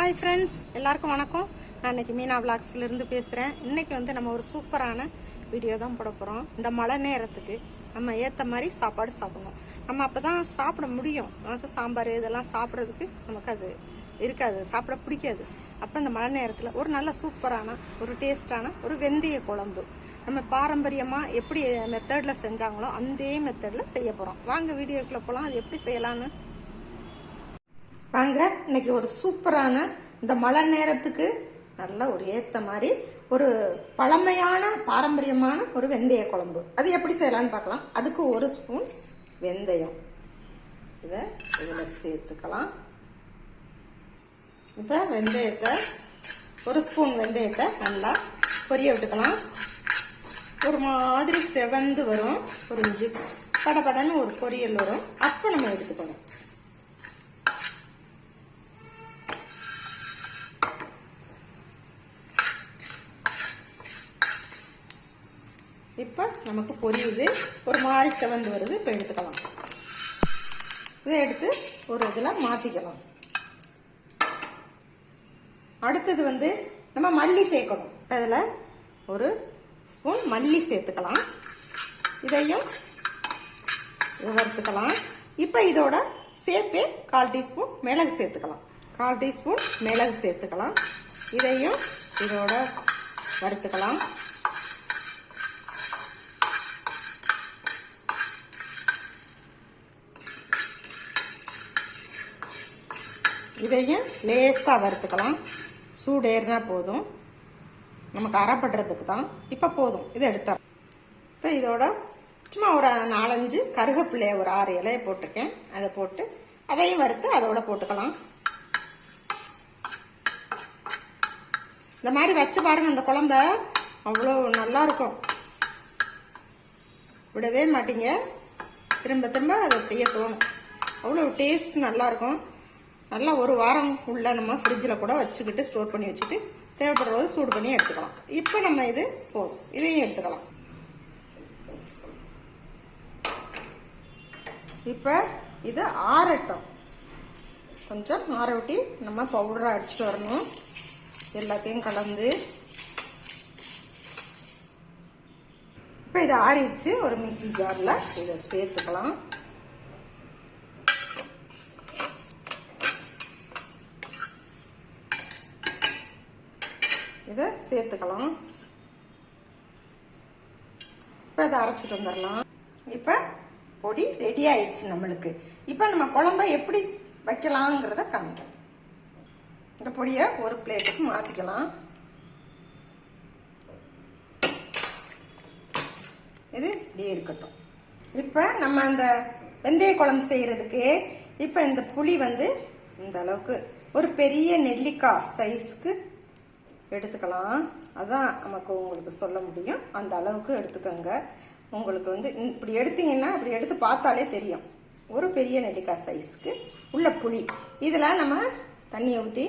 Hi friends எல்லாருக்கும் வணக்கம். நான் இன்னைக்கு மீனா விளாக்ஸ்லேருந்து பேசுகிறேன் இன்னைக்கு வந்து நம்ம ஒரு சூப்பரான வீடியோ தான் போட போகிறோம் இந்த மழை நேரத்துக்கு நம்ம ஏற்ற மாதிரி சாப்பாடு சாப்பிடணும். நம்ம அப்போ தான் சாப்பிட முடியும். அதாவது சாம்பார் இதெல்லாம் சாப்பிட்றதுக்கு நமக்கு அது இருக்காது சாப்பிட பிடிக்காது. அப்போ இந்த மழை நேரத்தில் ஒரு நல்ல சூப்பரான ஒரு டேஸ்டான ஒரு வெந்தய குழம்பு நம்ம பாரம்பரியமாக எப்படி மெத்தடில் செஞ்சாங்களோ அதே மெத்தடில் செய்ய போகிறோம் வாங்க வீடியோக்குள்ளே போகலாம் அது எப்படி செய்யலான்னு வாங்க இன்னைக்கு ஒரு சூப்பரான இந்த மழை நேரத்துக்கு நல்ல ஒரு ஏத்த மாதிரி ஒரு பழமையான பாரம்பரியமான ஒரு வெந்தய குழம்பு. அது எப்படி செய்யலாம்னு பார்க்கலாம். அதுக்கு ஒரு ஸ்பூன் வெந்தயம். இதை இதில் சேர்த்துக்கலாம். இப்போ வெந்தயத்தை ஒரு ஸ்பூன் வெந்தயத்தை நல்லா பொரிய விட்டுக்கலாம். ஒரு மாதிரி செவந்து வரும். ஒரு இஞ்சி படபடன்னு ஒரு பொரியல் வரும். அப்போ நம்ம எடுத்துக்கணும். இப்போ நமக்கு பொரியுது. ஒரு மாதிரி செவந்து வருது. இப்போ எடுத்துக்கலாம். இதை எடுத்து ஒரு இதில் மாற்றிக்கலாம் அடுத்தது வந்து நம்ம மல்லி சேர்க்கணும். அதில் ஒரு ஸ்பூன் மல்லி சேர்த்துக்கலாம். இதையும் வறுத்துக்கலாம். இப்போ இதோட சேர்த்து கால் டீஸ்பூன் மிளகு சேர்த்துக்கலாம். கால் டீஸ்பூன் மிளகு சேர்த்துக்கலாம். இதையும் இதோட வறுத்துக்கலாம். இதையும் லேசாக வறுத்துக்கலாம். சூடு ஏறினா போதும். நமக்கு அறப்படுறதுக்கு தான். இப்போ போதும். இதை எடுத்தா இப்போ இதோட சும்மா ஒரு நாலஞ்சு கருகப்பிள்ளைய ஒரு ஆறு இலையை போட்டிருக்கேன். அதை போட்டு அதையும் வறுத்து அதோட போட்டுக்கலாம். இந்த மாதிரி வச்சு பாருங்க அந்த குழம்ப. அவ்வளோ நல்லா இருக்கும். விடவே மாட்டீங்க. திரும்ப திரும்ப அதை செய்ய தோணும். அவ்வளோ டேஸ்ட் நல்லாயிருக்கும் நல்லா ஒரு வாரம் உள்ள நம்ம ஃப்ரிட்ஜில் கூட வச்சுக்கிட்டு ஸ்டோர் பண்ணி வச்சுட்டு தேவைப்படுற போது சூடு பண்ணி எடுத்துக்கலாம். இப்போ நம்ம இது போதும். இதையும் எடுத்துக்கலாம். இப்போ இது ஆறட்டும். கொஞ்சம் ஆற விட்டி நம்ம பவுடராக அடிச்சுட்டு வரணும். எல்லாத்தையும் கலந்து. இப்போ இது ஆறிடுச்சு. ஒரு மிக்சி ஜாரில் இதை சேர்த்துக்கலாம். இதை சேர்த்துக்கலாம். இப்போ இதை அரைச்சிட்டு வந்துடலாம். இப்போ பொடி ரெடி ஆயிடுச்சு நம்மளுக்கு. இப்போ நம்ம குழம்ப எப்படி வைக்கலாங்கிறத காமிக்கலாம். இந்த பொடியை ஒரு பிளேட்டுக்கு மாற்றிக்கலாம் இது இப்படியே இருக்கட்டும். இப்போ நம்ம அந்த வெந்தய குழம்பு செய்கிறதுக்கு இப்போ இந்த புளி வந்து இந்த அளவுக்கு ஒரு பெரிய நெல்லிக்காய் சைஸ்க்கு எடுத்துக்கலாம். அதான் நமக்கு உங்களுக்கு சொல்ல முடியும். அந்த அளவுக்கு எடுத்துக்கோங்க. உங்களுக்கு வந்து இப்படி எடுத்தீங்கன்னா இப்படி எடுத்து பார்த்தாலே தெரியும். ஒரு பெரிய நெல்லிக்காய் சைஸ்க்கு உள்ள புளி. இதில் நம்ம தண்ணியை ஊற்றி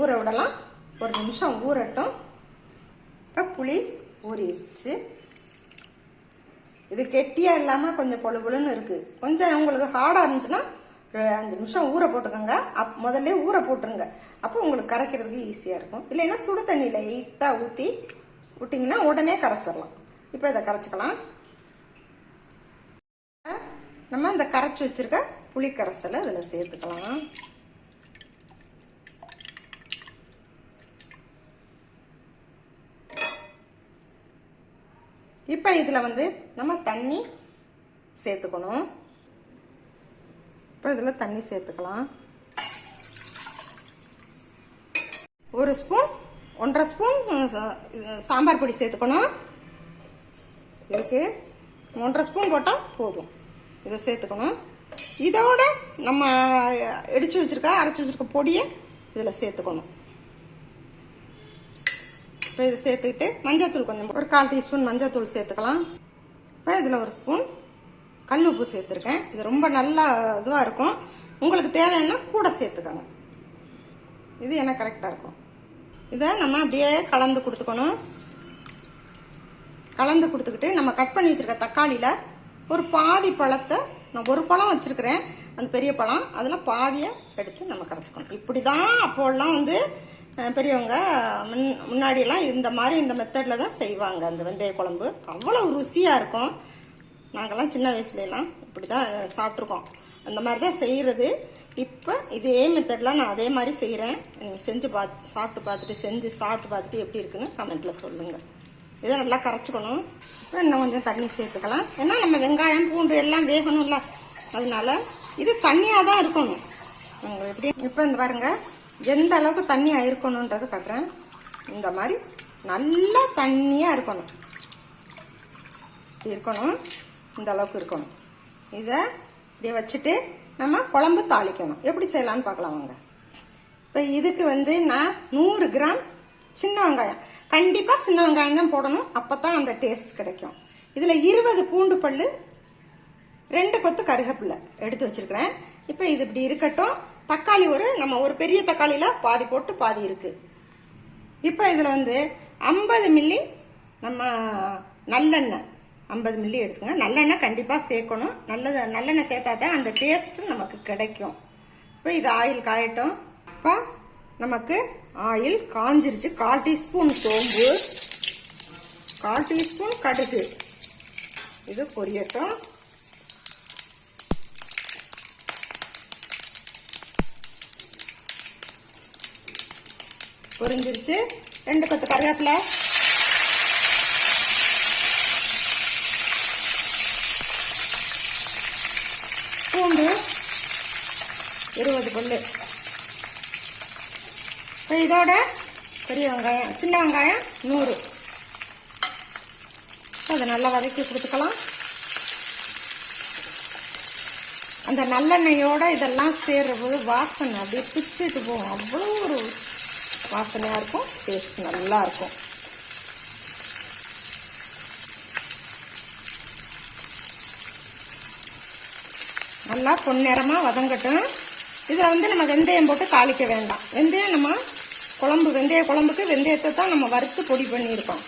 ஊற விடலாம். ஒரு நிமிஷம் ஊறட்டும். இப்போ புளி ஊறிடுச்சு. இது கெட்டியாக இல்லாமல் கொஞ்சம் பொழு பொழுன்னு இருக்குது கொஞ்சம் உங்களுக்கு ஹார்டாக இருந்துச்சுன்னா ஒரு அஞ்சு நிமிஷம் ஊற போட்டுக்கோங்க. அப் முதல்ல ஊற போட்டுருங்க. அப்போ உங்களுக்கு கரைக்கிறதுக்கு ஈஸியாக இருக்கும். இல்லைன்னா சுடு தண்ணியில் லைட்டாக ஊற்றி விட்டிங்கன்னா உடனே கரைச்சிடலாம். இப்போ இதை கரைச்சிக்கலாம். நம்ம இந்த கரைச்சி வச்சிருக்க புளி கரைசலை இதில் சேர்த்துக்கலாம். இப்போ இதில் வந்து நம்ம தண்ணி சேர்த்துக்கணும். இப்போ இதில் தண்ணி சேர்த்துக்கலாம். ஒரு ஸ்பூன் ஒன்றரை ஸ்பூன் சாம்பார் பொடி சேர்த்துக்கணும். இதுக்கு ஒன்றரை ஸ்பூன் போட்டால் போதும். இதை சேர்த்துக்கணும். இதோட நம்ம இடித்து வச்சுருக்க அரைச்சி வச்சுருக்க பொடியை இதில் சேர்த்துக்கணும். இப்போ இதை சேர்த்துக்கிட்டு மஞ்சள் தூள் கொஞ்சம் ஒரு கால் டீஸ்பூன் மஞ்சத்தூள் சேர்த்துக்கலாம். இப்போ இதில் ஒரு ஸ்பூன் கல் உப்பு சேர்த்துருக்கேன். இது ரொம்ப நல்லா இதுவாக இருக்கும். உங்களுக்கு தேவைன்னா கூட சேர்த்துக்கோங்க. இது எனக்கு கரெக்டாக இருக்கும். இதை நம்ம அப்படியே கலந்து கொடுத்துக்கணும். கலந்து கொடுத்துக்கிட்டு நம்ம கட் பண்ணி வச்சுருக்க தக்காளியில் ஒரு பாதி பழத்தை நான் ஒரு பழம் வச்சுருக்கிறேன். அந்த பெரிய பழம். அதில் பாதியை எடுத்து நம்ம கரைச்சிக்கணும். இப்படி தான் அப்போல்லாம் வந்து பெரியவங்க முன் முன்னாடியெல்லாம் இந்த மாதிரி இந்த மெத்தடில் தான் செய்வாங்க. அந்த வெந்தய குழம்பு. அவ்வளோ ருசியாக இருக்கும். நாங்கள்லாம் சின்ன வயசுலலாம் இப்படி தான் சாப்பிட்ருக்கோம். அந்த மாதிரி தான் செய்கிறது இப்போ இதே மெத்தட்லாம் நான் அதே மாதிரி செய்கிறேன் செஞ்சு பார்த்து சாப்பிட்டு பார்த்துட்டு செஞ்சு சாப்பிட்டு பார்த்துட்டு எப்படி இருக்குன்னு கமெண்ட்டில் சொல்லுங்கள் இதை நல்லா கரைச்சிக்கணும். அப்புறம் இன்னும் கொஞ்சம் தண்ணி சேர்த்துக்கலாம். ஏன்னா நம்ம வெங்காயம் பூண்டு எல்லாம் வேகணும்ல. அதனால இது தண்ணியாக தான் இருக்கணும். நாங்கள் எப்படி இப்போ இந்த பாருங்கள் எந்த அளவுக்கு தண்ணியாக இருக்கணுன்றது கட்டுறேன். இந்த மாதிரி நல்லா தண்ணியாக இருக்கணும். இருக்கணும். இந்த அளவுக்கு இருக்கணும். இதை இப்படி வச்சுட்டு நம்ம குழம்பு தாளிக்கணும். எப்படி செய்யலான்னு பார்க்கலாம் வாங்க. இப்போ இதுக்கு வந்து நான் நூறு கிராம் சின்ன வெங்காயம். கண்டிப்பாக சின்ன வெங்காயம் தான் போடணும். அப்போ தான் அந்த டேஸ்ட் கிடைக்கும். இதில் இருபது பூண்டு பல்லு ரெண்டு கொத்து கருகப்பில்லை எடுத்து வச்சிருக்கிறேன். இப்போ இது இப்படி இருக்கட்டும். தக்காளி ஒரு நம்ம ஒரு பெரிய தக்காளியில் பாதி போட்டு பாதி இருக்குது இப்போ இதில் வந்து ஐம்பது மில்லி நம்ம நல்லெண்ணெய் ஐம்பது மில்லி எடுத்துங்க நல்லெண்ணெய் கண்டிப்பாக சேர்க்கணும். நல்லது நல்லெண்ணெய் சேர்த்தா தான் அந்த டேஸ்ட்டு நமக்கு கிடைக்கும். இப்போ இது ஆயில் காயட்டும். இப்போ நமக்கு ஆயில் காஞ்சிருச்சு. கால் டீஸ்பூன் சோம்பு கால் டீஸ்பூன் கடுகு. இது பொரியட்டும். பொரிஞ்சிருச்சு. ரெண்டு கொத்து கருவேப்பிலை பூண்டு கொள்ளு இப்போ இதோட பெரிய வெங்காயம் சின்ன வெங்காயம் நூறு. அதை நல்லா வதக்கி கொடுத்துக்கலாம். அந்த நல்லெண்ணெயோட இதெல்லாம் சேர்றபோது வாசனை அப்படியே பிச்சுட்டு போகும் அவ்வளோ ஒரு வாசனையாக இருக்கும் டேஸ்ட் நல்லா இருக்கும். நல்லா பொன்னிறமாக வதங்கட்டும். இதில் வந்து நம்ம வெந்தயம் போட்டு தாளிக்க வேண்டாம். வெந்தயம் நம்ம குழம்பு வெந்தய குழம்புக்கு வெந்தயத்தை தான் நம்ம வறுத்து பொடி பண்ணியிருக்கோம்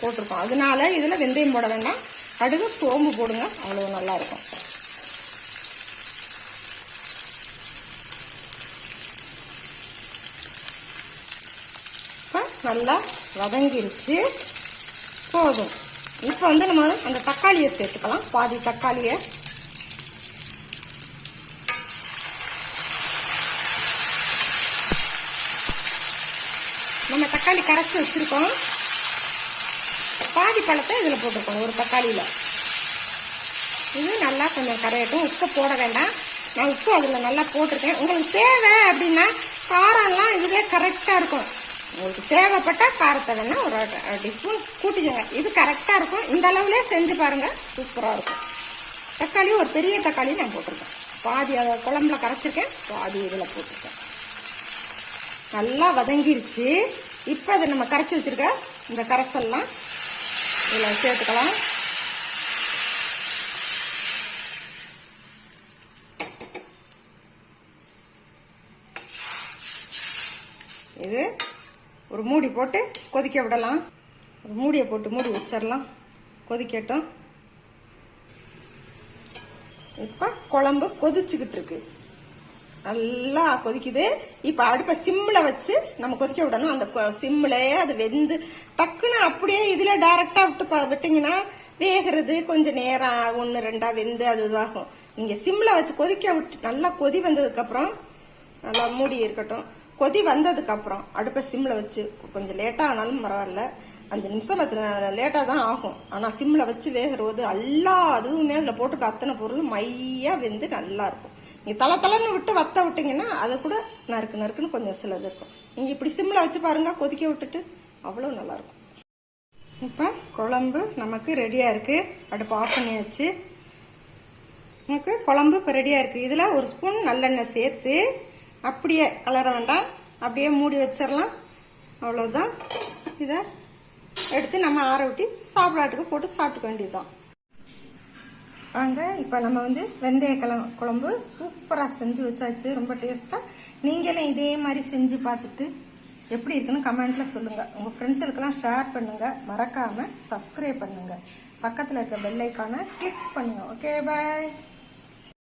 போட்டிருக்கோம். அதனால இதில் வெந்தயம் போட வேண்டாம். கடுகு சோம்பு போடுங்க அவ்வளோ நல்லாயிருக்கும் இப்போ நல்லா வதங்கிருச்சு. போதும். இப்போ வந்து நம்ம அந்த தக்காளியை சேர்த்துக்கலாம். பாதி தக்காளியை நம்ம தக்காளி கரைச்சி வச்சிருக்கோம். பாதி பழத்தை இதில் போட்டிருக்கோம் ஒரு தக்காளியில். இது நல்லா கொஞ்சம் கரையட்டும். உப்பு போட வேண்டாம். நான் உப்பு அதில் நல்லா போட்டிருக்கேன். உங்களுக்கு தேவை அப்படின்னா காரம்லாம் இதுவே கரெக்டாக இருக்கும். உங்களுக்கு தேவைப்பட்டால் காரத்தை வேணால் ஒரு டீஸ்பூன் கூட்டிக்கோங்க. இது கரெக்டாக இருக்கும். இந்த அளவுலேயே செஞ்சு பாருங்கள் சூப்பராக இருக்கும். தக்காளி ஒரு பெரிய தக்காளி நான் போட்டிருக்கேன். பாதி அதை குழம்புல கரைச்சிருக்கேன் பாதி இதில் போட்டிருக்கேன். நல்லா வதங்கிருச்சு. இப்போ அதை நம்ம கரைச்சி வச்சுருக்க இந்த கரைசல்லாம் இதில் சேர்த்துக்கலாம். இது ஒரு மூடி போட்டு கொதிக்க விடலாம். ஒரு மூடியை போட்டு மூடி வச்சிடலாம் கொதிக்கட்டும். இப்போ குழம்பு கொதிச்சுக்கிட்டு இருக்கு. நல்லா கொதிக்குது. இப்போ அடுப்பை சிம்மில் வச்சு நம்ம கொதிக்க விடணும். அந்த சிம்மிலேயே அது வெந்து டக்குன்னு அப்படியே இதில் டைரெக்டாக விட்டு ப- விட்டிங்கன்னா வேகிறது கொஞ்சம் நேரம் ஒன்று ரெண்டாக வெந்து அது இதுவாகும். நீங்கள் சிம்மில் வச்சு கொதிக்க விட்டு நல்லா கொதி வந்ததுக்கப்புறம் நல்லா மூடி இருக்கட்டும். கொதி வந்ததுக்கப்புறம் அடுப்பை சிம்மில் வச்சு கொஞ்சம் லேட்டாக ஆனாலும் பரவாயில்ல. அஞ்சு நிமிஷம் பத்து லேட்டாக தான் ஆகும். ஆனால் சிம்மில் வச்சு வேகிறது எல்லா அதுவுமே அதில் போட்டுக்க அத்தனை பொருள் மையாக வெந்து நல்லா இருக்கும். நீங்கள் தலை தலைன்னு விட்டு வத்த விட்டிங்கன்னா அது கூட நறுக்கு நறுக்குன்னு கொஞ்சம் சிலது இருக்கும். நீங்கள் இப்படி சிம்மில் வச்சு பாருங்க கொதிக்க விட்டுட்டு அவ்வளோ நல்லாயிருக்கும். இப்போ குழம்பு நமக்கு ரெடியாக இருக்குது அடுப்பு ஆஃப் பண்ணியாச்சு நமக்கு குழம்பு இப்போ ரெடியாக இருக்குது இதில் ஒரு ஸ்பூன் நல்லெண்ணெய் சேர்த்து அப்படியே கலர வேண்டாம். அப்படியே மூடி வச்சிடலாம். அவ்வளோதான் இதை எடுத்து நம்ம ஆற விட்டி சாப்பிடாட்டுக்கு போட்டு சாப்பிட்டுக்க வேண்டியதுதான். வாங்க இப்போ நம்ம வந்து வெந்தய குழம்பு சூப்பராக செஞ்சு வச்சாச்சு ரொம்ப டேஸ்ட்டாக நீங்களும் இதே மாதிரி செஞ்சு பார்த்துட்டு எப்படி இருக்குன்னு கமெண்ட்டில் சொல்லுங்கள் உங்கள் ஃப்ரெண்ட்ஸுக்கெல்லாம் ஷேர் பண்ணுங்கள் மறக்காமல் சப்ஸ்கிரைப் பண்ணுங்கள் பக்கத்தில் இருக்க பெல்லைக்கான கிளிக் பண்ணுங்கள் ஓகே பாய்